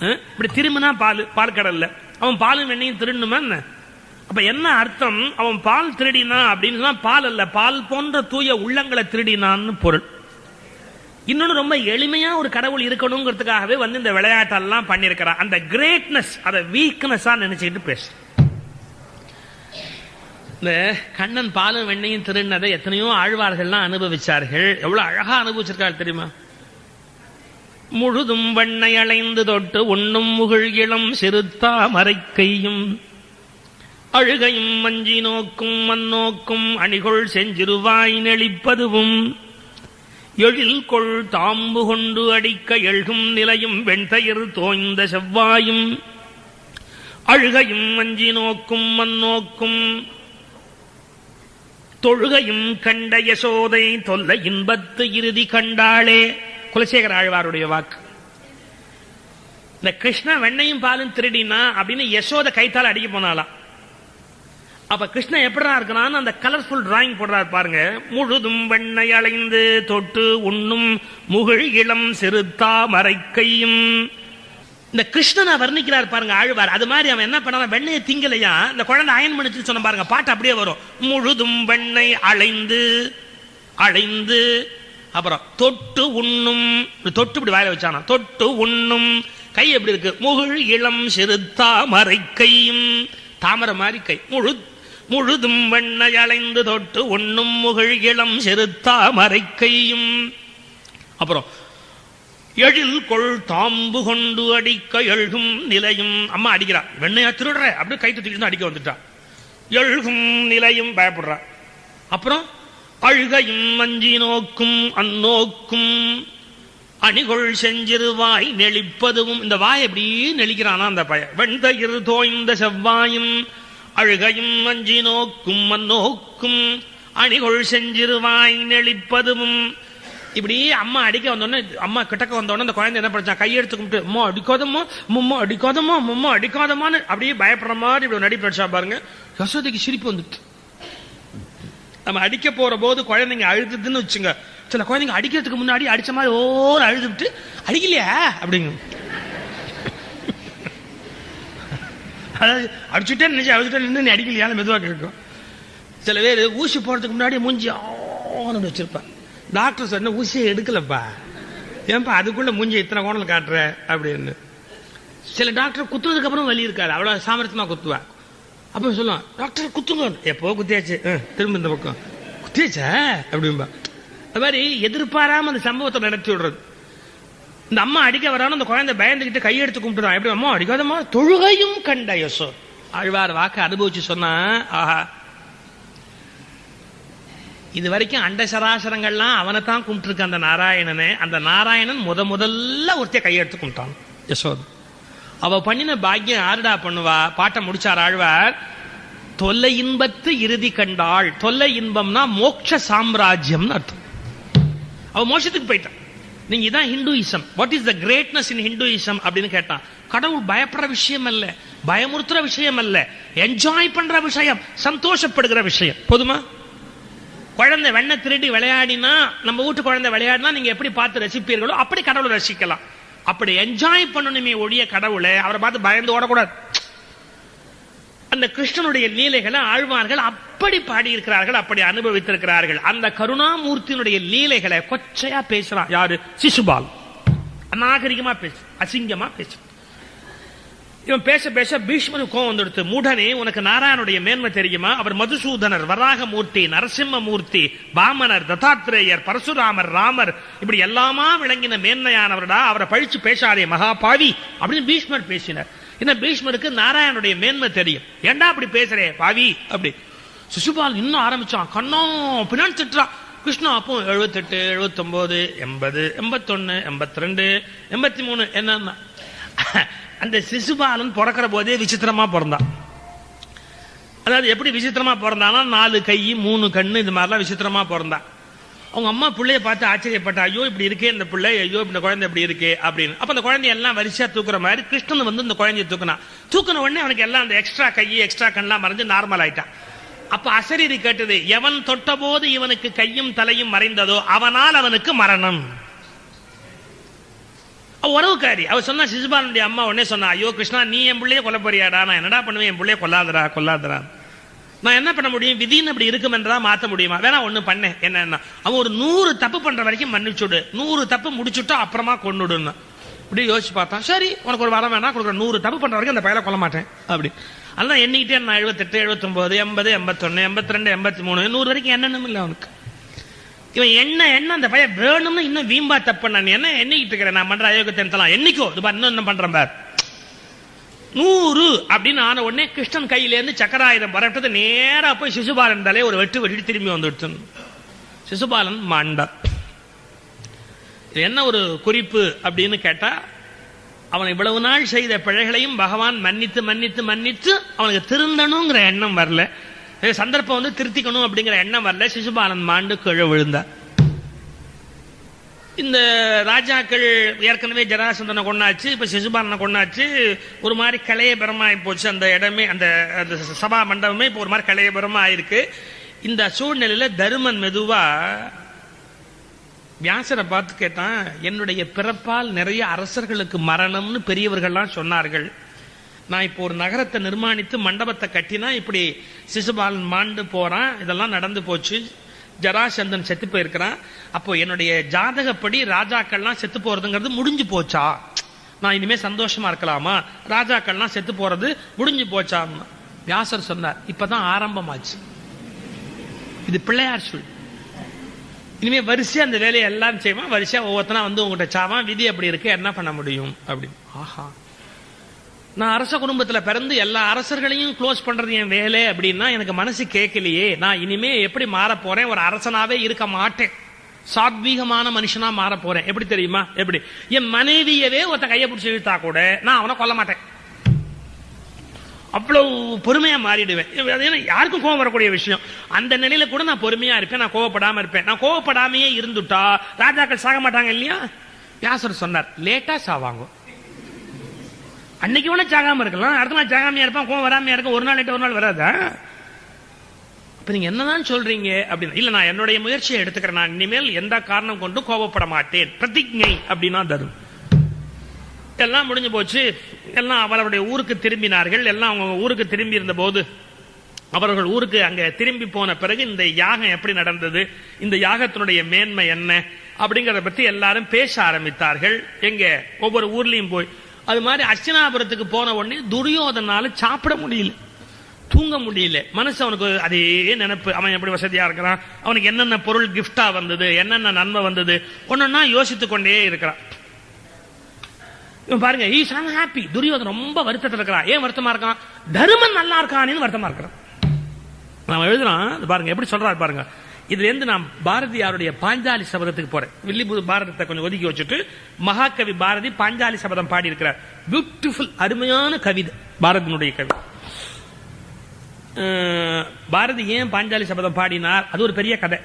இப்படி திரும்பினா பால் பால் கடல்ல. அவன் பாலும் வெண்ணையும் திருடணுமா என்ன? அப்ப என்ன அர்த்தம்? அவன் பால் திருடினா அப்படின்னு சொன்னா பால் அல்ல பால் போன்ற தூய உள்ளங்களை திருடினான்னு பொருள். இன்னொன்னு ரொம்ப எளிமையா ஒரு கடவுள் இருக்கணுங்கிறதுக்காகவே வந்து இந்த விளையாட்டெல்லாம் பண்ணியிருக்கிறான். அந்த கிரேட்னஸ் அதை வீக்னஸா நினைச்சுக்கிட்டு பேசு. இந்த கண்ணன் பாலும் வெண்ணையும் திருடினதை எத்தனையோ ஆழ்வார்கள்லாம் அனுபவிச்சார்கள். எவ்வளவு அழகா அனுபவிச்சிருக்காரு தெரியுமா? முழுதும் வெண்ணை அலைந்து தொட்டு உண்ணும் முகிழ் இளம் சிறுத்தா மறைக்கையும் அழுகையும் மஞ்சி நோக்கும் மண்ணோக்கும் அணிகொள் செஞ்சிருவாய் நெளிப்பதுவும். எழில் கொள் தாம்பு கொண்டு அடிக்க எழுகும் நிலையும் வெண்தயிர் தோய்ந்த செவ்வாயும். அழுகையும் மஞ்சி நோக்கும் மண்ணோக்கும் தொழுகையும் கண்ட யசோதை தொல்லை இன்பத்து இறுதி கண்டாளே. குலசேகர ஆழ்வாருடைய வாக்கு. இந்த கிருஷ்ணா வெண்ணையும் பாலும் திருடினா அப்படின்னு யசோத கைத்தால் அடிக்க போனாலாம் அப்ப கிருஷ்ணன் எப்படிதான் இருக்கிறான்னு அந்த கலர்ஃபுல் டிராயிங் போடுறாரு பாருங்க. முழுதும் வெண்ணை அலைந்து தொட்டு உண்ணும் முகிழ் இளம் சிறுத்தா மறைக்கையும். இந்த கிருஷ்ணனை வர்ணிக்கிறார் பாருங்க ஆழ்வார். அது மாதிரி அவன் என்ன பண்ணா வெண்ணையை திங்கலையா? இந்த குழந்தை அயன் பண்ணிச்சு சொன்ன பாருங்க. பாட்டு அப்படியே வரும். முழுதும் வெண்ணை அலைந்து அலைந்து அப்புறம் தொட்டு உண்ணும். தொட்டு இப்படி வாயில வச்சானா? தொட்டு உண்ணும். கை எப்படி இருக்கு? முகிழ் இளம் சிறுத்தா மறைக்கையும் தாமரை மாதிரி கை. முழு முழுதும் வெண்ணை அலைந்து தொட்டு உண்ணும். முகிழ் இளம் சிறுத்தா மறைக்கையும் அப்புறம் எழில் கொள் தாம்பு கொண்டு அடிக்க எழுகும் நிலையும். அம்மா அடிக்கிறா. வெண்ணையா திருடுற? அப்படியே கை தூக்கிட்டு அடிக்க வந்துட்டா. எழுகும் நிலையும் பயப்படுறா. அப்புறம் அழுகையும் மஞ்சி நோக்கும் அந்நோக்கும். அணிகொள் செஞ்சிருவாய் நெளிப்பதுவும் இந்த வாய் எப்படி நெளிக்கிறானா அந்த பய வெண்தயிர் தோய்ந்த செவ்வாயும் அழுகையும் மஞ்சி நோக்கும் அந்நோக்கும். அணிகொள் செஞ்சிருவாய் நெளிப்பதுவும். இப்படி அம்மா அடிக்க வந்தோடனே அம்மா கிட்டக்க வந்தோடனே அந்த குழந்தை என்ன படிச்சா கையெடுத்து கும்பிட்டு அம்மா அடிக்காதமோ மும்மா அடிக்காதமோ மும்மா அடிக்காதமான்னு அப்படியே பயப்படுற மாதிரி இப்படி நடி படிச்சா பாருங்க. யசோதைக்கு சிரிப்பு வந்துட்டு நம்ம அடிக்க போற போது குழந்தைங்க அழுதுதுன்னு வச்சுங்க. சில குழந்தைங்க அடிக்கிறதுக்கு முன்னாடி அடிச்ச மாதிரி ஓர் அழுது விட்டு அடிக்கலையா? அப்படிங்க அதாவது அடிச்சுட்டே நினைச்சு அழுதுட்டே நின்று நீ அடிக்கலையான்னு மெதுவாக கேட்கும். சில பேர் ஊசி போடுறதுக்கு முன்னாடி மூஞ்சி ஆன்னு வச்சிருப்பேன் டாக்டர் சொன்ன ஊசியை எடுக்கலப்பா. ஏன்பா அதுக்குள்ள மூஞ்சி இத்தனை கோணல் காட்டுற? அப்படின்னு. சில டாக்டர் குத்துறதுக்கு அப்புறம் வலி இருக்காது. அவ்வளவு சாமர்த்தியமா குத்துவா. அப்போ சொல்லுவான் டாக்டர் குத்துங்க. எப்போ குத்தியாச்சு? திரும்ப இந்த பக்கம். குத்தியாச்சா? அப்படிம்பா. அது மாதிரி எதிர்பாராம அந்த சம்பவத்தை நடத்தி விடுறது. இந்த அம்மா அடிக்க வரான்னு அந்த குழந்தை பயந்துக்கிட்டு கையெடுத்து கும்பிட்டுதான். எப்படி அம்மா அடிக்காதம்மா? தொழுகையும் கண்ட யசோ ஆழ்வார் வாக்கு அனுபவிச்சு சொன்னா ஆஹா. இது வரைக்கும் அண்ட சராசரங்கள்லாம் அவனை தான் கும்பிட்டுருக்க அந்த நாராயணனை. அந்த நாராயணன் முத முதல்ல ஒருத்தைய கையெடுத்து கும்பிட்டான். யசோத் அவ பண்ணின பாக்கியம் யாருடா பண்ணுவா? பாட்டை முடிச்சார் ஆழ்வார். தொல்லை இன்பத்து இறுதி கண்டாள். தொல்லை இன்பம்னா மோட்ச சாம்ராஜ்யம் அர்த்தம். அவ மோட்சத்துக்கு போயிட்டான் நீங்க இதான் Hinduism. What is the greatness in Hinduism அப்படின்னு கேட்டான் கடவுள் பயப்படுற விஷயம் அல்ல பயமுறுத்துற விஷயம் அல்ல என்ஜாய் பண்ற விஷயம் சந்தோஷப்படுகிற விஷயம். போதுமா? குழந்தை வெண்ணை திருடி விளையாடினா நம்ம வீட்டு குழந்தை விளையாடினா நீங்க எப்படி பார்த்து ரசிப்பீர்களோ அப்படி கடவுளை ரசிக்கலாம். அப்படி என்ஜாய் பண்ணணுமே ஒழிய கடவுளை அவரை பார்த்து பயந்து ஓடக்கூடாது. அந்த கிருஷ்ணனுடைய லீலைகளை ஆழ்வார்கள் அப்படி பாடியிருக்கிறார்கள் அப்படி அனுபவித்திருக்கிறார்கள். அந்த கருணாமூர்த்தியினுடைய லீலைகளை கொச்சையா பேசுறான். யாரு? சிசுபால் அநாகரிகமா பேசு அசிங்கமா பேசு. இவன் பேச பேச பீஷ்மனுக்கு கோவம் வந்துடுத்து மூடனே உனக்கு நாராயணுடைய மேன்மை தெரியுமா? அவர் மதுசூதனர் வராகமூர்த்தி நரசிம்மமூர்த்தி பாமனர் தத்தாத்திரேயர் பரசுராமர் ராமர் இப்படி எல்லாமா விளங்கின மேன்மையானவர்டா? அவரை பழிச்சு பேசாதே மகா பாவி அப்படின்னு பீஷ்மர் பேசினார். என்ன பீஷ்மருக்கு நாராயணுடைய மேன்மை தெரியும். ஏண்டா அப்படி பேசுறே பாவி? அப்படி. சிசுபால் இன்னும் ஆரம்பிச்சான். கண்ணோ பின்னாடி திட்டுறான் கிருஷ்ணா அப்போ எழுபத்தெட்டு எழுபத்தொம்போது எண்பது எண்பத்தொன்னு எண்பத்தி ரெண்டு எண்பத்தி மூணு என்னன்னா? அந்த சிசுபாலன் பிறக்கிற போதே விசித்திரமா பிறந்தான். அதாவது எப்படி விசித்திரமா பிறந்தானா நாலு கை மூணு கண்ணு இது மாதிரிலாம் விசித்திரமா பிறந்தான். அவங்க அம்மா பிள்ளைய பார்த்து ஆச்சரியப்பட்டா ஐயோ இப்படி இருக்கே இந்த பிள்ளை ஐயோ இந்த குழந்தை இப்படி இருக்கே அப்படின்னு. அப்ப அந்த குழந்தை எல்லாம் வரிசையா தூக்குற மாதிரி கிருஷ்ணன் வந்து இந்த குழந்தைய தூக்குனான் தூக்குன உடனே அவனுக்கு எல்லாம் அந்த எக்ஸ்ட்ரா கை எக்ஸ்ட்ரா கண்ணெல்லாம் மறைஞ்சு நார்மல் ஆயிட்டான். அப்ப அசரீரி கேட்டது எவன் தொட்டபோது இவனுக்கு கையும் தலையும் மறைந்ததோ அவனால் அவனுக்கு மரணம். உறவுக்காரி. அவர் சொன்னா சிசுபாலனுடைய அம்மா உடனே சொன்னா ஐயோ கிருஷ்ணா நீ என் பிள்ளைய கொல்ல போறியாடா? நான் என்னடா பண்ணுவேன்? என் பிள்ளைய கொல்லாதரா கொல்லாதரா நான் என்ன பண்ண முடியும்? விதின்னு அப்படி இருக்கும் என்றா மாத்த முடியுமா? வேணா ஒண்ணு பண்ணேன் என்னன்னா அவன் ஒரு நூறு தப்பு பண்ற வரைக்கும் மன்னிச்சுடு நூறு தப்பு முடிச்சுட்டா அப்புறமா கொண்டுடுன்னு இப்படி யோசிச்சு பார்த்தான் சரி உனக்கு ஒரு வரம் வேணா கொடுக்குற நூறு தப்பு பண்ற வரைக்கும் அந்த பயில கொல்ல மாட்டேன். அப்படி. அதெல்லாம் எண்ணிக்கிட்டே நான் எழுபத்தெட்டு எழுபத்தொன்பது எண்பது எண்பத்தொன்னு எண்பத்தி ரெண்டு எண்பத்தி மூணு. நூறு வரைக்கும் என்னன்னு இல்லை அவனுக்கு. இவன் என்ன என்ன அந்த பையன் வேணும்னு இன்னும் வீம்பா தப்பு நான் என்ன எண்ணிக்கிட்டு இருக்கிறேன்? நான் பண்ற அயோகத்தெல்லாம் என்னைக்கோ? இது பாரு, இன்னும் என்ன பண்றேன் பார். நூறு அப்படின்னு ஆன உடனே கிருஷ்ணன் கையில இருந்து சக்கராயுதம் வரட்டது நேரா போய் சிசுபாலன் தலை ஒரு வெட்டு வெட்டி திரும்பி வந்துடுச்சு சிசுபாலன் மாண்டார் இது என்ன ஒரு குறிப்பு அப்படின்னு கேட்டா அவன் இவ்வளவு நாள் செய்த பிழைகளையும் பகவான் மன்னித்து மன்னித்து மன்னித்து அவனுக்கு திருந்தணுங்கிற எண்ணம் வரல. சந்தர்ப்பம் வந்து திருத்திக்கணும் அப்படிங்கிற எண்ணம் வரல. சிசுபாலன் மாண்டு கீழே விழுந்தார். இந்த ராஜாக்கள் ஏற்கனவே ஜராசந்தனை கொண்டாச்சு இப்ப சிசுபாலனை கொண்டாச்சு ஒரு மாதிரி கலையபரமாயி போச்சு அந்த இடமே அந்த அந்த சபா மண்டபமே இப்போ ஒரு மாதிரி கலையபரமா ஆயிருக்கு இந்த சூழ்நிலையில தருமன் மெதுவா வியாசரை பார்த்து கேட்டான் என்னுடைய பிறப்பால் நிறைய அரசர்களுக்கு மரணம்னு பெரியவர்கள்லாம் சொன்னார்கள். நான் இப்போ ஒரு நகரத்தை நிர்மாணித்து மண்டபத்தை கட்டினா இப்படி சிசுபாலன் மாண்டு போறான் இதெல்லாம் நடந்து போச்சு. ஜராசந்தன் செத்து போயிருக்கிறான். அப்போ என்னுடைய ஜாதகப்படி ராஜாக்கள்லாம் செத்து போறதுங்கிறது முடிஞ்சு போச்சா? நான் இனிமே சந்தோஷமா இருக்கலாமா? ராஜாக்கள்லாம் செத்து போறது முடிஞ்சு போச்சா? வியாசர் சொன்னார் இப்பதான் ஆரம்பமாச்சு. இது பிள்ளையார் சொல். இனிமே வரிசையா அந்த வேலையை எல்லாம் செய்வான் வரிசையா ஒவ்வொருத்தனா வந்து உங்ககிட்ட சாவான் விதி அப்படி இருக்கு என்ன பண்ண முடியும்? அப்படின்னு. ஆஹா. நான் அரச குடும்பத்தில் பிறந்து எல்லா அரசர்களையும் க்ளோஸ் பண்றது என் வேலை அப்படின்னா எனக்கு மனசு கேட்கலையே நான் இனிமே எப்படி மாற போறேன்? ஒரு அரசனாவே இருக்க மாட்டேன். சாத்வீகமான மனுஷனா மாற போறேன். எப்படி தெரியுமா? எப்படி? என் மனைவியவே ஒருத்த கையை பிடிச்சி இழுத்தா கூட நான் அவனை கொல்ல மாட்டேன். அவ்வளவு பொறுமையா மாறிடுவேன். அது ஏன்னா யாருக்கும் கோவம் வரக்கூடிய விஷயம். அந்த நிலையில கூட நான் பொறுமையா இருப்பேன். நான் கோவப்படாம இருப்பேன். நான் கோவப்படாமையே இருந்துட்டா ராஜாக்கள் சாக மாட்டாங்க இல்லையா? வியாசர் சொன்னார் லேட்டா சாவாங்க. அன்னைக்கு வேணா சாகாம இருக்கலாம். அடுத்த நாள் சாகாமையா இருப்பான் கோவம் வராமையா இருக்கும். ஒரு நாள் ஒரு நாள் வராதா? இப்ப நீங்க என்னதான் சொல்றீங்க அப்படின்னு. இல்ல நான் என்னுடைய முயற்சியை எடுத்துக்கிறேன். நான் இனிமேல் எந்த காரணம் கொண்டும் கோபப்பட மாட்டேன். பிரதிஜை அப்படின்னா தரும் எல்லாம் முடிஞ்சு போச்சு. எல்லாம் அவர்களுடைய ஊருக்கு திரும்பினார்கள். எல்லாம் அவங்க ஊருக்கு திரும்பி இருந்த போது அவர்கள் ஊருக்கு அங்க திரும்பி போன பிறகு இந்த யாகம் எப்படி நடந்தது? இந்த யாகத்தினுடைய மேன்மை என்ன? அப்படிங்கறத பத்தி எல்லாரும் பேச ஆரம்பித்தார்கள். எங்க ஒவ்வொரு ஊர்லயும் போய் அது மாதிரி அர்ச்சனாபுரத்துக்கு போன உடனே துரியோதனால சாப்பிட முடியல. தூங்க முடியல. மனசு அவனுக்கு அதே நினைப்பு. அவன் எப்படி வசதியா இருக்கிறான்? அவனுக்கு என்னென்ன பொருள் கிஃப்டா வந்தது? என்னென்ன நன்மை வந்தது? ஒன்னொன்னா யோசித்துக் கொண்டே இருக்கிறான். இவன் பாருங்க ஈஸ் ஹாப்பி துரியோதன் ரொம்ப வருத்தத்தில் இருக்கிறான். ஏன் வருத்தமா இருக்கான்? தருமன் நல்லா இருக்கானேன்னு வருத்தமா இருக்கிறான். நான் எழுதுறான் பாருங்க எப்படி சொல்றாரு பாருங்க. இதுல இருந்து நான் பாரதியாருடைய பாஞ்சாலி சபதத்துக்கு போறேன். வில்லிபுது பாரதத்தை கொஞ்சம் ஒதுக்கி வச்சுட்டு மகாகவி பாரதி பாஞ்சாலி சபதம் பாடி இருக்கிறார் பியூட்டிஃபுல் அருமையான கவிதை பாரதியினுடைய கவி அஹ், பாரதி ஏன் பாஞ்சாலி சபதம் பாடினார்? அது ஒரு பெரிய கதை.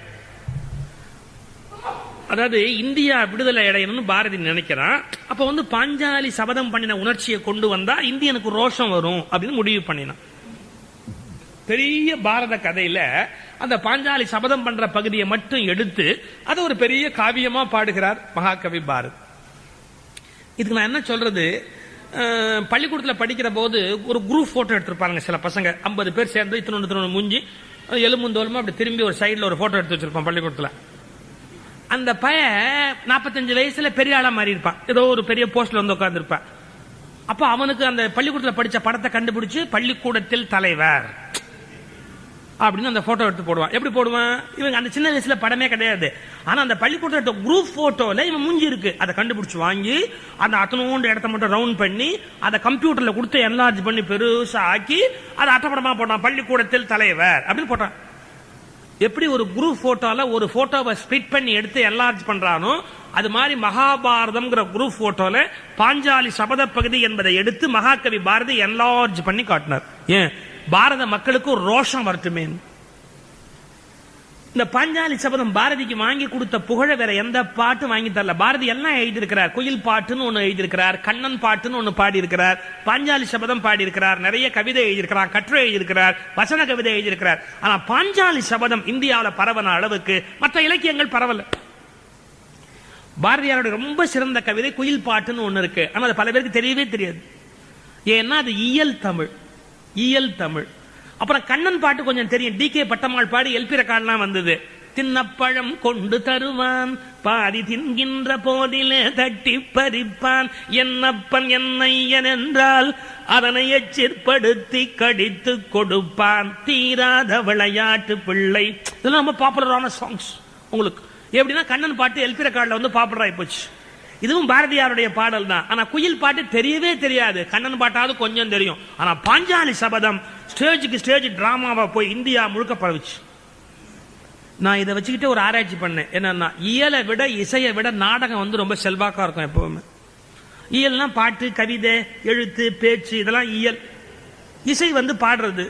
அதாவது இந்தியா விடுதலை அடையணும்னு பாரதி நினைக்கிறான். அப்ப வந்து பாஞ்சாலி சபதம் பண்ணின உணர்ச்சியை கொண்டு வந்தா இந்தியனுக்கு ரோஷம் வரும் அப்படின்னு முடிவு பண்ணினான். பெரிய பாரத கதையில அந்த பாஞ்சாலி சபதம் பண்ற பகுதியை மட்டும் எடுத்து அதை ஒரு பெரிய காவியமா பாடுகிறார் மகாகவி பாரத். இதுக்கு நான் என்ன சொல்றது? பள்ளிக்கூடத்தில் படிக்கிற போது ஒரு குரூப் போட்டோ எடுத்திருப்பாங்க சில பசங்க. ஐம்பது பேர் சேர்ந்து இத்தனொன்று இத்தனொன்று முஞ்சி எலும்புந்தோலுமா அப்படி திரும்பி ஒரு சைடில் ஒரு போட்டோ எடுத்து வச்சிருப்பான் பள்ளிக்கூடத்தில். அந்த பய நாற்பத்தஞ்சு வயசுல பெரிய ஆளா மாறி இருப்பான் ஏதோ ஒரு பெரிய போஸ்ட்ல வந்து உட்காந்துருப்பான் அப்போ அவனுக்கு அந்த பள்ளிக்கூடத்தில் படித்த படத்தை கண்டுபிடிச்சு பள்ளிக்கூடத்தில் தலைவர். அப்படின்னு அந்த போட்டோ எடுத்து போடுவான். எப்படி போடுவான்? இவங்க அந்த சின்ன வயசுல படமே கிடையாது. ஆனா அந்த பள்ளிக்கூடத்தில் எடுத்த குரூப் போட்டோல இவன் மூஞ்சி இருக்கு. அதை கண்டுபிடிச்சு வாங்கி அந்த அத்தனோண்டு இடத்த மட்டும் ரவுண்ட் பண்ணி அதை கம்ப்யூட்டர்ல கொடுத்து என்லார்ஜ் பண்ணி பெருசா ஆக்கி அதை அட்டப்படமா போட்டான். பள்ளிக்கூடத்தில் தலைவர் அப்படின்னு போட்டான். எப்படி ஒரு குரூப் போட்டோல ஒரு போட்டோவை ஸ்பிட் பண்ணி எடுத்து என்லார்ஜ் பண்றானோ அது மாதிரி மகாபாரதம்ங்கிற குரூப் போட்டோல பாஞ்சாலி சபத பகுதி என்பதை எடுத்து மகாகவி பாரதி என்லார்ஜ் பண்ணி காட்டினார். ஏன்? பாரத மக்களுக்கு ஒரு ரோஷம் வரட்டுமே. இந்த பாஞ்சாலி சபதம் பாரதிக்கு வாங்கி கொடுத்த புகழ வேற எந்த பாட்டும் வாங்கி தரல. பாரதி எல்லாம் எழுதியிருக்கிறார். குயில் பாட்டுன்னு ஒன்று எழுதியிருக்கிறார். கண்ணன் பாட்டுன்னு ஒன்று பாடி இருக்கிறார் பாஞ்சாலி சபதம் பாடியிருக்கிறார். நிறைய கவிதை எழுதியிருக்கிறார். கட்டுரை எழுதியிருக்கிறார். வசன கவிதை எழுதியிருக்கிறார். ஆனால் பாஞ்சாலி சபதம் இந்தியாவில் பரவன அளவுக்கு மற்ற இலக்கியங்கள் பரவல. பாரதியாருடைய ரொம்ப சிறந்த கவிதை குயில் பாட்டுன்னு ஒன்று இருக்கு. ஆனால் அது பல பேருக்கு தெரியவே தெரியாது. ஏன்னா அது இயல் தமிழ். இயல் தமிழ். அப்புறம் கண்ணன் பாட்டு கொஞ்சம் தெரியும். டி கே பட்டம்மாள் பாடி எல்பி ரெக்கார்ட்லாம் வந்தது. தின்னப்பழம் கொண்டு தருவான் பாதி தின்கின்ற போதிலே தட்டி பறிப்பான். என்னப்பன் என்னையன் என்றால் அதனை எச்சிற்படுத்தி கடித்து கொடுப்பான். தீராத விளையாட்டு பிள்ளை. இதெல்லாம் ரொம்ப பாப்புலரான சாங்ஸ் உங்களுக்கு. எப்படின்னா கண்ணன் பாட்டு எல்பி ரெக்கார்டில் வந்து பாப்புலர் ஆகி போச்சு. இதுவும் பாரதியாருடைய பாடல் தான். ஆனா குயில் பாட்டு தெரியவே தெரியாது. கண்ணன் பாட்டாவது கொஞ்சம் தெரியும். ஆனா பாஞ்சாலி சபதம் ஸ்டேஜுக்கு ஸ்டேஜ் டிராமாவா போய் இந்தியா முழுக்க பரவுச்சு. நான் இதை வச்சுக்கிட்டு ஒரு ஆராய்ச்சி பண்ணேன். என்னன்னா இயலை விட இசையை விட நாடகம் வந்து ரொம்ப செல்வாக்கா இருக்கும் எப்பவுமே. இயல்னா பாட்டு கவிதை எழுத்து பேச்சு இதெல்லாம் இயல். இசை வந்து பாடுறது.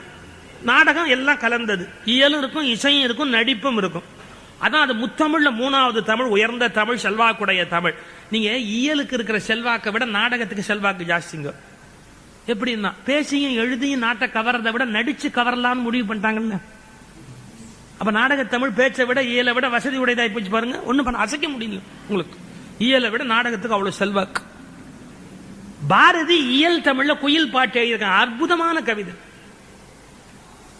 நாடகம் எல்லாம் கலந்தது. இயலும் இருக்கும் இசையும் இருக்கும் நடிப்பும் இருக்கும். அதான் அது முத்தமிழ்ல மூணாவது தமிழ் உயர்ந்த தமிழ் செல்வாக்குடைய தமிழ். நீங்க இயலுக்கு இருக்கிற செல்வாக்கை விட நாடகத்துக்கு செல்வாக்கு ஜாஸ்திங்க. எப்படின்னா பேசியும் எழுதியும் நாட்டை கவர்றதை விட நடிச்சு கவரலாம்னு முடிவு பண்ணிட்டாங்கல்ல? அப்ப நாடக தமிழ் பேச்சை விட இயலை விட வசதி உடையதாய் போச்சு பாருங்க. ஒன்னும் பண்ண அசைக்க முடியல உங்களுக்கு. இயலை விட நாடகத்துக்கு அவ்வளவு செல்வாக்கு. பாரதி இயல் தமிழ்ல குயில் பாட்டு எழுதியிருக்கான் அற்புதமான கவிதை.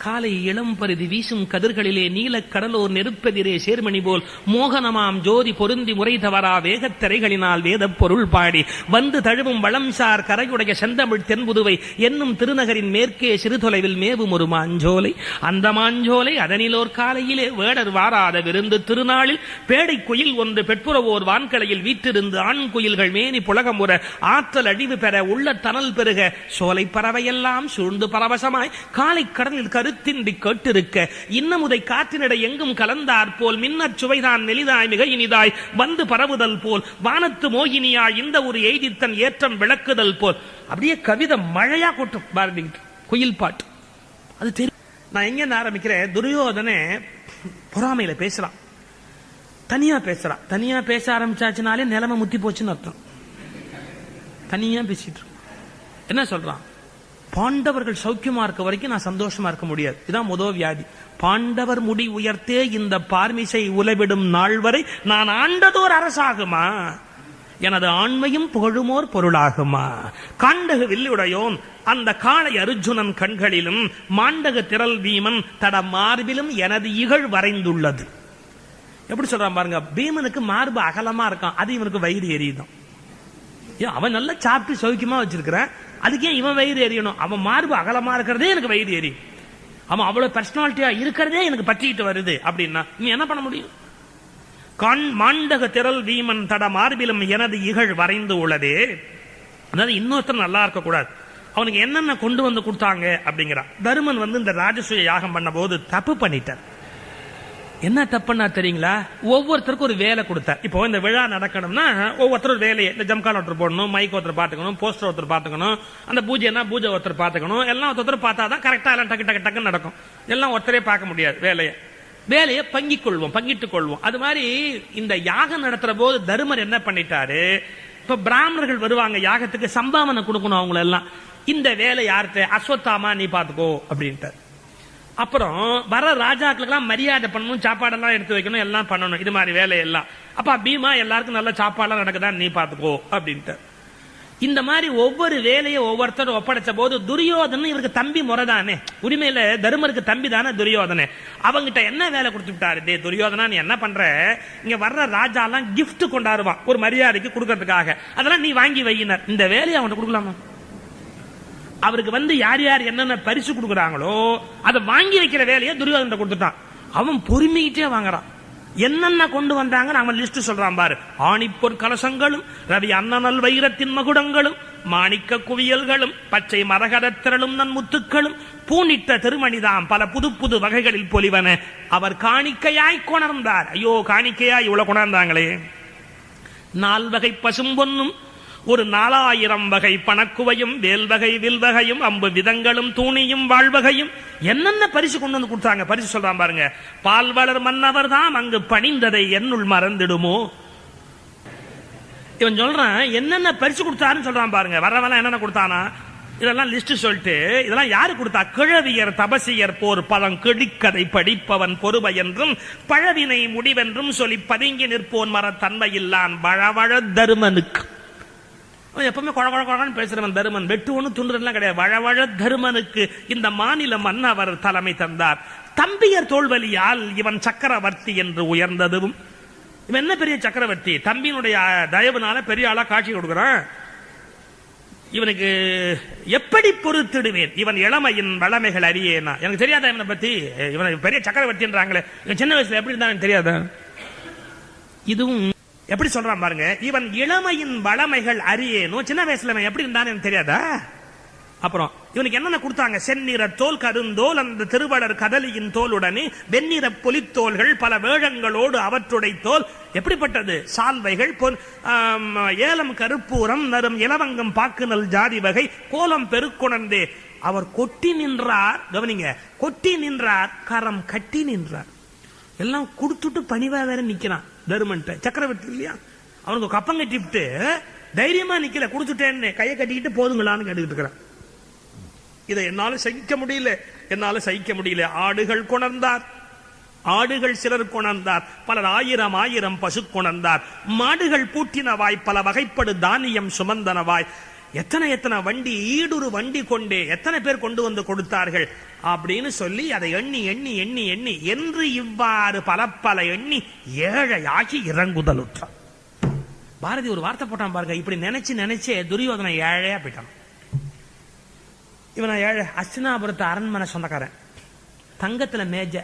காலை இளம் பருதி வீசும் கதிர்களிலே நீலக் கடலோர் நெருப்பெதிரே சேர்மணி போல் மோகனமாம் ஜோதி பொருந்தி முறை தவறா வேகத்திரைகளினால் வேதப் பொருள் பாடி. வந்து தழுவும் வளம்சார் கரையுடைய செந்தமிழ் தென்புதுவை என்னும் திருநகரின் மேற்கே சிறு தொலைவில் மேவும் ஒரு மாஞ்சோலை. அந்த மாஞ்சோலை அதனிலோர் காலையிலே வேடர் வாராத விருந்து திருநாளில் பேடை குயில் ஒன்று பெட்புறவோர் வான்கலையில் வீற்றிருந்து ஆண் குயில்கள் மேனி புலகம் உற ஆற்றல் அழிவு பெற உள்ள தனல் பெருக. சோலை பறவையெல்லாம் சூழ்ந்து பரவசமாய் காலை கடலில் கரு கருத்தின்றி கேட்டிருக்க. இன்னமுதை காற்றினிட எங்கும் கலந்தார் போல். மின்னற் சுவைதான் மெலிதாய் மிக இனிதாய் வந்து பரவுதல் போல். வானத்து மோகினியாய் இந்த ஒரு எய்தித்தன் ஏற்றம் விளக்குதல் போல். அப்படியே கவிதை மழையா கொட்டும். பாரதி குயில் பாட்டு. அது தெரியும் நான் எங்க ஆரம்பிக்கிறேன்? துரியோதனே பொறாமையில பேசுறான். தனியா பேசுறான். தனியா பேச ஆரம்பிச்சாச்சுனாலே நிலைமை முத்தி போச்சுன்னு அர்த்தம். தனியா பேசிட்டு என்ன சொல்றான்? பாண்டவர்கள் சௌக்கியமா இருக்க வரைக்கும் நான் சந்தோஷமா இருக்க முடியாது. இதுதான் முதல் வியாதி. பாண்டவர் முடி உயர்த்தே இந்த பார்மிசை உலவிடும் நாள் வரை நான் ஆண்டதோர் அரசாகுமா? எனது ஆண்மையும் புகழுமோர் பொருளாகுமா? காண்டக வில்லுடையோன் அந்த காளை அர்ஜுனன் கண்களிலும் மாண்டக திரள் வீமன் தட மார்பிலும் எனது இகழ் வரைந்துள்ளது. எப்படி சொல்றான் பாருங்க பீமனுக்கு மார்பு அகலமா இருக்கான் அது இவனுக்கு வயிறு எரியுதான். அவன் நல்லா சாப்பிட்டு சௌக்கியமா வச்சிருக்கிறான். அதுக்கே இவன் வயிறு எரியணும். அவன் மார்பு அகலமா இருக்கிறதே எனக்கு வயிறு எறி அவன் அவ்வளவு பர்சனாலிட்டியா இருக்கிறதே எனக்கு பற்றிக்கிட்டு வருது. அப்படின்னா நீ என்ன பண்ண முடியும்? கண் மாண்டக திரள் வீமன் தட மார்பிலும் எனது இகழ் வரைந்து உள்ளதே. அதாவது இன்னொருத்தர் நல்லா இருக்க கூடாது அவனுக்கு என்னென்ன கொண்டு வந்து கொடுத்தாங்க அப்படிங்கிறான். தருமன் வந்து இந்த ராஜசூய யாகம் பண்ண போது தப்பு பண்ணிட்டார். என்ன தப்புன்னா தெரியுங்களா? ஒவ்வொருத்தருக்கும் ஒரு வேலை கொடுத்தார் இப்போ இந்த விழா நடக்கணும்னா ஒவ்வொருத்தரும் ஒரு வேலையை இந்த ஜம்கால் ஒருத்தர் போடணும் மைக் ஒருத்தர் பார்த்துக்கணும் போஸ்டர் ஒருத்தர் பார்த்துக்கணும் அந்த பூஜைனா பூஜை ஒருத்தர் பார்த்துக்கணும் எல்லாம் ஒருத்தர் பார்த்தா தான் கரெக்டாக எல்லாம் டக்கு டக்கு டக்குன்னு நடக்கும். எல்லாம் ஒருத்தரே பார்க்க முடியாது வேலையை. வேலையை பங்கிக் கொள்வோம் பங்கிட்டுக் கொள்வோம். அது மாதிரி இந்த யாகம் நடத்துற போது தருமர் என்ன பண்ணிட்டாரு? இப்ப பிராமணர்கள் வருவாங்க யாகத்துக்கு சம்பாவனை கொடுக்கணும் அவங்களெல்லாம். இந்த வேலை யார்கிட்ட? அஸ்வத்தாமா நீ பார்த்துக்கோ அப்படின்ட்டார். அப்புறம் வர ராஜாக்களுக்கெல்லாம் மரியாதை பண்ணணும் சாப்பாடெல்லாம் எடுத்து வைக்கணும் எல்லாம் பண்ணணும். இது மாதிரி வேலையெல்லாம். அப்ப பீமா எல்லாருக்கும் நல்ல சாப்பாடெல்லாம் நடக்குதா நீ பாத்துக்கோ அப்படின்ட்டு இந்த மாதிரி ஒவ்வொரு வேலையை ஒவ்வொருத்தரும் ஒப்படைச்ச போது துரியோதனன் இவருக்கு தம்பி முறைதானே. உரிமையில தருமருக்கு தம்பி தானே துரியோதனே. அவங்கிட்ட என்ன வேலை கொடுத்து விட்டாரு? டே துரியோதனா நீ என்ன பண்ற? இங்க வர்ற ராஜா எல்லாம் கிஃப்ட் கொண்டாடுவான் ஒரு மரியாதைக்கு கொடுக்கறதுக்காக. அதெல்லாம் நீ வாங்கி வையினர். இந்த வேலையை அவன்கிட்ட கொடுக்கலாமா? அவருக்கு வந்து யார் யார் என்னென்ன பரிசு கொடுக்குறாங்களோ அதை வாங்கி வைக்கிற வேலையை துரியோதன கொடுத்துட்டான். அவன் பொறுமையிட்டே வாங்குறான். என்னென்ன கொண்டு வந்தாங்கன்னு அவன் லிஸ்ட் சொல்றான் பாரு. ஆணிப்பொற் கலசங்களும் ரவி அன்னநல் வைரத்தின் மகுடங்களும் மாணிக்க குவியல்களும் பச்சை மரகதத் திரளும் நன் முத்துக்களும் பூனிட்ட திருமணிதாம் பல புது புது வகைகளில் பொலிவன. அவர் காணிக்கையாய் கொணர்ந்தார். ஐயோ காணிக்கையாய் இவ்வளவு கொணர்ந்தாங்களே. நால்வகை பசும்பொன்னும் ஒரு நாலாயிரம் வகை பணக்குவையும் வேல்வகை வில்வகையும் அம்பு விதங்களும் தூணியும் வாழ்வகையும் என்னென்ன பரிசு கொண்டு வந்து கொடுத்தாங்க? பரிசு சொல்றான் பாருங்க. பால்வளர் மன்னவர் தான் அங்கு பணிந்ததை என்னுள் மறந்துடுமோ? இவன் சொல்றான் என்னென்ன பரிசு கொடுத்தாருன்னு சொல்றான் பாருங்க. வரவெல்லாம் என்னென்ன கொடுத்தானா? இதெல்லாம் லிஸ்ட் சொல்லிட்டு இதெல்லாம் யாரு கொடுத்தா? கிழவியர் தபசியர் போர் பதம் கிடிக்கதை படிப்பவன் பொறுமை என்றும் பழவினை முடிவென்றும் சொல்லி பதுங்கி நிற்போன் மர தன்மையில்லான் வழவழ தருமனுக்கு. எப்பவுமே குழ குழ குழன்னு பேசுறவன் தருமன். வெட்டு ஒன்று துண்டுலாம் கிடையாது. வழவழ தருமனுக்கு இந்த மாநில மன்னவர் தலைமை தந்தார். தம்பியர் தோல்வலியால் இவன் சக்கரவர்த்தி என்று உயர்ந்ததும் இவன் என்ன பெரிய சக்கரவர்த்தி? தம்பியினுடைய தயவுனால பெரிய ஆளா காட்சி கொடுக்குறான். இவனுக்கு எப்படி பொறுத்திடுவேன்? இவன் இளமையின் வளமைகள் அறியேனா? எனக்கு தெரியாதா இவனை பத்தி? இவன் பெரிய சக்கரவர்த்தின்றாங்களே. இவன் சின்ன வயசுல எப்படி இருந்தான்னு தெரியாதா? இதுவும் எப்படி சொல்றான் பாருங்க இவன் இளமையின் வளமைகள் அறியேனும் சின்ன வயசுல எப்படி இருந்தான்னு எனக்கு தெரியாதா? அப்புறம் இவனுக்கு என்னென்ன கொடுத்தாங்க? செந்நிற தோல் கருந்தோல் அந்த திருவளர் கதலியின் தோலுடனே வெண்ணிற பொலித்தோல்கள் பல வேழங்களோடு அவற்றுடை தோல். எப்படிப்பட்டது? சால்வைகள் பொன் ஏலம் கருப்பூரம் நரும் இலவங்கம் பாக்குநல் ஜாதி வகை கோலம் பெருக்குணர்ந்து. அவர் கொட்டி நின்றார் கவனிங்க கொட்டி நின்றார் கரம் கட்டி நின்றார். எல்லாம் கொடுத்துட்டு பணிவா வேற நிக்கிறான். தருமன்ட்ட. சக்கரவர்த்தி இல்லையா? அவனுக்கு கப்பம் கட்டிவிட்டு தைரியமா நிக்கல குடிச்சுட்டேன்னு கையை கட்டிக்கிட்டு போதுங்களான்னு கேட்டுக்கிட்டு இருக்கிறான். இதை என்னால சகிக்க முடியல. என்னால சகிக்க முடியல. ஆடுகள் கொணர்ந்தார். ஆடுகள் சிலர் கொணர்ந்தார். பலர் ஆயிரம் ஆயிரம் பசு கொணர்ந்தார். மாடுகள் பூட்டினவாய் பல வகைப்படு தானியம் சுமந்தனவாய் எத்தனை எத்தனை வண்டி ஈடுரு வண்டி கொண்டே எத்தனை பேர் கொண்டு வந்து கொடுத்தார்கள் அப்படின்னு சொல்லி அதை எண்ணி எண்ணி எண்ணி எண்ணி என்று இவ்வாறு பல பல எண்ணி ஏழையாகி இறங்குதலுற்றான் பாரதி ஒரு வார்த்தை போட்டான் பாருங்க இப்படி நினைச்சு நினைச்சே துரியோதனை ஏழையா போயிட்டான். இவனை ஏழை அஸ்தினாபுரத்து அரண்மனை சொந்தக்காரன். தங்கத்துல மேஜ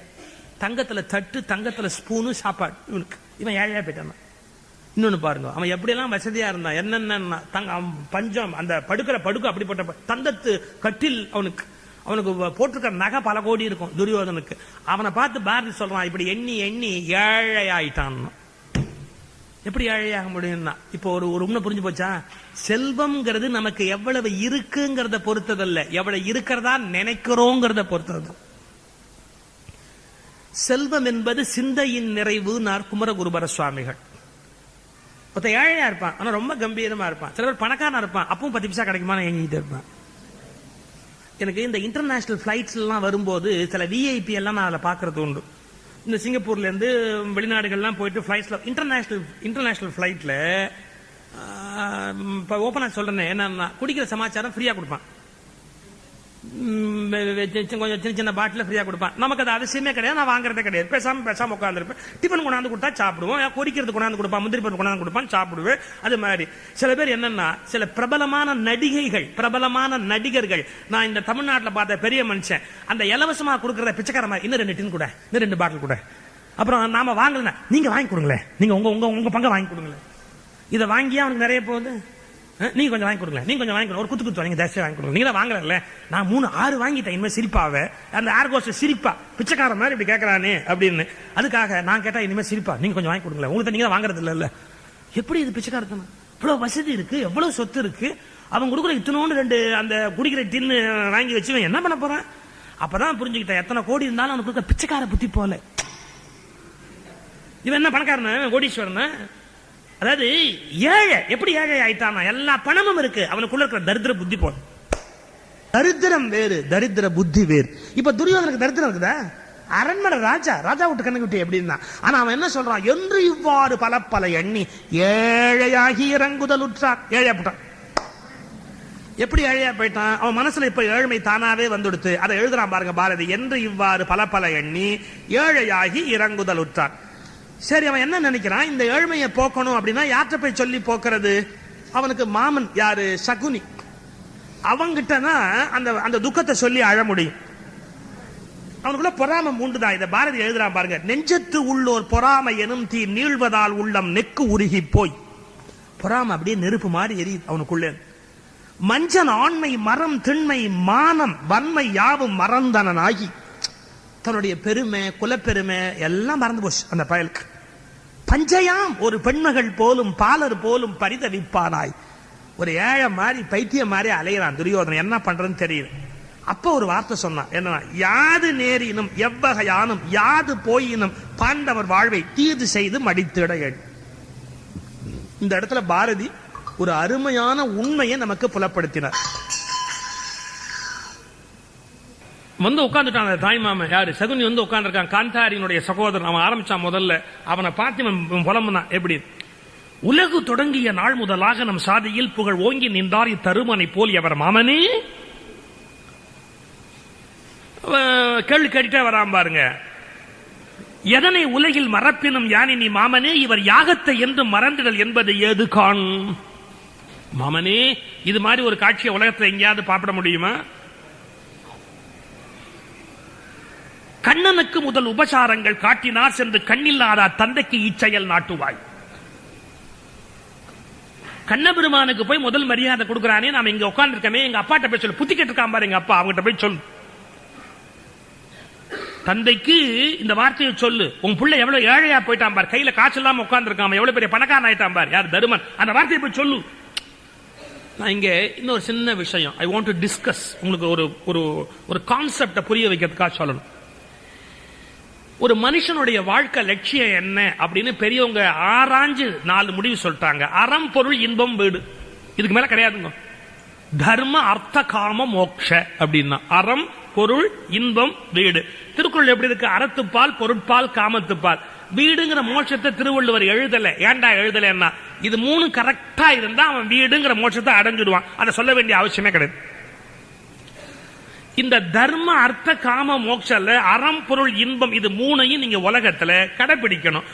தங்கத்துல தட்டு தங்கத்துல ஸ்பூனு சாப்பாடு இவனுக்கு. இவன் ஏழையா போயிட்டான். இன்னொன்னு பாருங்க. அவன் எப்படியெல்லாம் வசதியா இருந்தான்? என்னென்ன தங்க அவன் பஞ்சம் அந்த படுக்கிற படுக்கை அப்படிப்பட்ட ப- தங்கத்து கட்டில் அவனுக்கு அவனுக்கு போட்டிருக்கிற நகை பல கோடி இருக்கும் துரியோதனுக்கு. அவனை பார்த்து பாரதி சொல்றான் இப்படி எண்ணி எண்ணி ஏழை ஆயிட்டான் எப்படி ஏழையாக முடியும்னா இப்போ ஒரு ஒரு உண்மை புரிஞ்சு போச்சா? செல்வம்ங்கிறது நமக்கு எவ்வளவு இருக்குங்கிறத பொறுத்ததல்ல. எவ்வளவு இருக்கிறதா நினைக்கிறோங்கிறத பொறுத்தது. செல்வம் என்பது சிந்தையின் நிறைவு நார் குமரகுருபர சுவாமிகள். ஒருத்த ஏழையா இருப்பான் ஆனா ரொம்ப கம்பீரமா இருப்பான். சில பேர் பணக்காரனா இருப்பான் அப்பவும் பத்து பைசா கிடைக்குமான்னு எங்கிட்டு இருப்பான். எனக்கு இந்த இன்டர்நேஷனல் ஃபிளைட்ஸ் எல்லாம் வரும்போது சில விஐபி எல்லாம் நான் அதில் பார்க்கறது உண்டு. இந்த சிங்கப்பூர்ல இருந்து வெளிநாடுகள்லாம் போயிட்டு ஃப்ளைட்ஸில் இன்டர்நேஷனல் இன்டர்நேஷனல் ஃப்ளைட்டில் இப்போ ஓப்பனாக சொல்றேன் என்னன்னா குடிக்கிற சமாச்சாரம் ஃப்ரீயா கொடுப்பான். கொஞ்சம் சின்ன சின்ன பாட்டில் ஃப்ரீயாக கொடுப்பான். நமக்கு அது அவசியமே கிடையாது. நான் வாங்குறதே கிடையாது. பேசாம பேசாமல் உட்காந்துருப்பேன் டிஃபன் கொண்டாந்து கொடுத்தா சாப்பிடுவோம். பொரிக்கிறது கொண்டாந்து கொடுப்பான். முந்திரி பருப்பு கொண்டாந்து கொடுப்பான். சாப்பிடுவேன். அது மாதிரி. சில பேர் என்னன்னா சில பிரபலமான நடிகைகள் பிரபலமான நடிகர்கள். நான் இந்த தமிழ்நாட்டில் பார்த்த பெரிய மனுஷன். அந்த இலவசமாக கொடுக்குறத பிச்சைக்கார மாதிரி இன்னும் ரெண்டு டின் கூட இன்னும் ரெண்டு பாட்டில் கூட. அப்புறம் நாம வாங்கலன்னா நீங்க வாங்கி கொடுங்களேன். நீங்க உங்க உங்க உங்க பங்கை வாங்கி கொடுங்களேன். இதை வாங்கியா அவனுக்கு நிறைய போகுது. நீங்க கொஞ்சம் வாங்கி கொடுக்கல நீங்க கொஞ்சம் வாங்கி கொடுங்க. ஒரு குத்து குத்து வாங்கி ஜாஸ்தியா வாங்கி கொடுங்க. நீங்க தான் வாங்கல நான் மூணு ஆறு வாங்கிட்டேன். இனிமேல் சிரிப்பாவே. அந்த ஏர் கோஸ்டர் சிரிப்பா. பிச்சைக்கார மாதிரி இப்படி கேட்கறானே அப்படின்னு. அதுக்காக நான் கேட்டா இனிமேல் சிரிப்பா. நீங்க கொஞ்சம் வாங்கி கொடுங்களேன். உங்களுக்கு நீங்க வாங்குறது இல்ல எப்படி இது பிச்சைக்காரத்தனம்? இவ்வளவு வசதி இருக்கு. எவ்வளவு சொத்து இருக்கு. அவன் கொடுக்குற இத்தனோண்டு ரெண்டு அந்த குடிக்கிற டின்னு வாங்கி வச்சு என்ன பண்ண போறான்? அப்பதான் புரிஞ்சுக்கிட்டேன். எத்தனை கோடி இருந்தாலும் அவனுக்கு பிச்சைக்கார புத்தி போல. இவன் என்ன பணக்காரன்? கோடீஸ்வரன்? அதாவது ஏழை எப்படி ஏழை ஆயிட்டானா எல்லா பணமும் இருக்கு. அவனுக்குள்ள இருக்கிற தரித்திர புத்தி போல தரித்திரம் வேறு தரித்திர புத்தி வேறு. இப்ப துரியோதனுக்கு தரித்திரம் இருக்குதா? அரண்மனை ராஜா ராஜா விட்டு கண்ணு விட்டு இருந்தான் ஆனா அவன் என்ன சொல்றான்? என்று இவ்வாறு பல பல எண்ணி ஏழையாகி இறங்குதல் உற்றார் ஏழையா போட்டான். எப்படி ஏழையா போயிட்டான்? அவன் மனசுல இப்ப ஏழ்மை தானாவே வந்துடுத்து. அதை எழுதுறான் பாருங்க பாரதி. என்று இவ்வாறு பல பல எண்ணி ஏழையாகி இறங்குதல் உற்றார் சரி அவன் என்ன நினைக்கிறான்? இந்த ஏழ்மையை போக்கணும் அப்படின்னா யார்கிட்ட போய் சொல்லி போக்குறது? அவனுக்கு மாமன் யாரு? சகுனி. அவங்கிட்ட தான் அந்த அந்த துக்கத்தை சொல்லி அழ முடியும். அவனுக்குள்ள பொறாமை மூண்டுதான் இதை பாரதி எழுதுறான் பாருங்க. நெஞ்சத்து உள்ளோர் பொறாமை எனும் தீ நீள்வதால் உள்ளம் நெக்கு உருகி போய். பொறாமை அப்படியே நெருப்பு மாதிரி எரியுது அவனுக்குள்ளே. மஞ்சன் ஆண்மை மரம் திண்மை மானம் வன்மை யாவும் மறந்தனனாகி. தன்னுடைய பெருமை குலப்பெருமை எல்லாம் மறந்து போச்சு அந்த பயலுக்கு. பஞ்சையாம். ஒரு பெண்மகள் போலும் பாலர் போலும் பரிதவிப்பானாய். ஒரு ஏழை மாதிரி பைத்தியம் மாதிரி அலையிறான் துரியோதனன். என்ன பண்றதுன்னு தெரியல. அப்ப ஒரு வார்த்தை சொன்னான். என்னன்னா யாது நேரினும் எவ்வகையானும் யாது போயினும் பாண்டவர் வாழ்வை தீது செய்து மடித்திட இந்த இடத்துல பாரதி ஒரு அருமையான உண்மையை நமக்கு புலப்படுத்தினார். வந்து உட்காந்துட்டான் அந்த தாய் மாமன் யாரு? சகுனி வந்து உட்காந்துருக்கான் காந்தாரியினுடைய சகோதரன். அவன் ஆரம்பிச்சான் முதல்ல. அவனை பார்த்து இவன் புலம்புனான். எப்படி? உலகு தொடங்கிய நாள் முதலாக நம் சாதியில் புகழ் ஓங்கி நின்றார். இத்தருமனை போல் அவர் மாமனே? கேள்வி கேட்டுட்டே வராம பாருங்க. எதனை உலகில் மறப்பினும் யானினி நீ மாமனே? இவர் யாகத்தை என்று மறந்திடல் என்பது ஏது காண்? மாமனே இது மாதிரி ஒரு காட்சியை உலகத்துல எங்கேயாவது பாப்பிட முடியுமா? கண்ணனுக்கு முதல் உபசாரங்கள் காட்டினார் சென்று கண்ணில்லாத தந்தைக்கு இச்செயல் நாட்டுவாய். கண்ணபெருமானுக்கு போய் முதல் மரியாதை கொடுக்கிறானே நாம இங்க உட்கார்ந்துருக்கமே எங்க அப்பாட்ட போய் சொல்லு. புத்தி கேட்டிருக்கான் பாரு எங்க அப்பா அவங்ககிட்ட போய் சொல்லு. தந்தைக்கு இந்த வார்த்தையை சொல்லு. உன் புள்ள எவ்வளவு ஏழையா போயிட்டான் பார். கையில காசு இல்லாம உட்காந்துருக்காம எவ்வளவு பெரிய பணக்காரன் ஆயிட்டான் பார். யார் தருமன்? அந்த வார்த்தையை போய் சொல்லு. நான் இங்க இன்னொரு சின்ன விஷயம். ஐ வாண்ட் டு டிஸ்கஸ் உங்களுக்கு ஒரு ஒரு ஒரு கான்செப்ட புரிய வைக்கிறதுக்காக சொல்லணும். ஒரு மனுஷனுடைய வாழ்க்கை லட்சியம் என்ன அப்படின்னு பெரியவங்க ஆராய்ஞ்சு நாலு முடிவு சொல்லிட்டாங்க. அறம் பொருள் இன்பம் வீடு. இதுக்கு மேல கிடையாதுங்க. தர்ம அர்த்த காம மோக்ஷ அப்படின்னா. அறம் பொருள் இன்பம் வீடு. திருக்குறள் எப்படி இருக்கு? அறத்துப்பால் பொருட்பால் காமத்துப்பால். வீடுங்கிற மோட்சத்தை திருவள்ளுவர் எழுதல. ஏன்டா எழுதலன்னா இது மூணு கரெக்டா இருந்தா அவன் வீடுங்கிற மோட்சத்தை அடைஞ்சிடுவான். அதை சொல்ல வேண்டிய அவசியமே கிடையாது. இந்த தர்ம அர்த்த காம மோட்சல அறம் பொருள் இன்பம் இது மூணையும் நீங்க உலகத்துல கடைபிடிக்கணும்.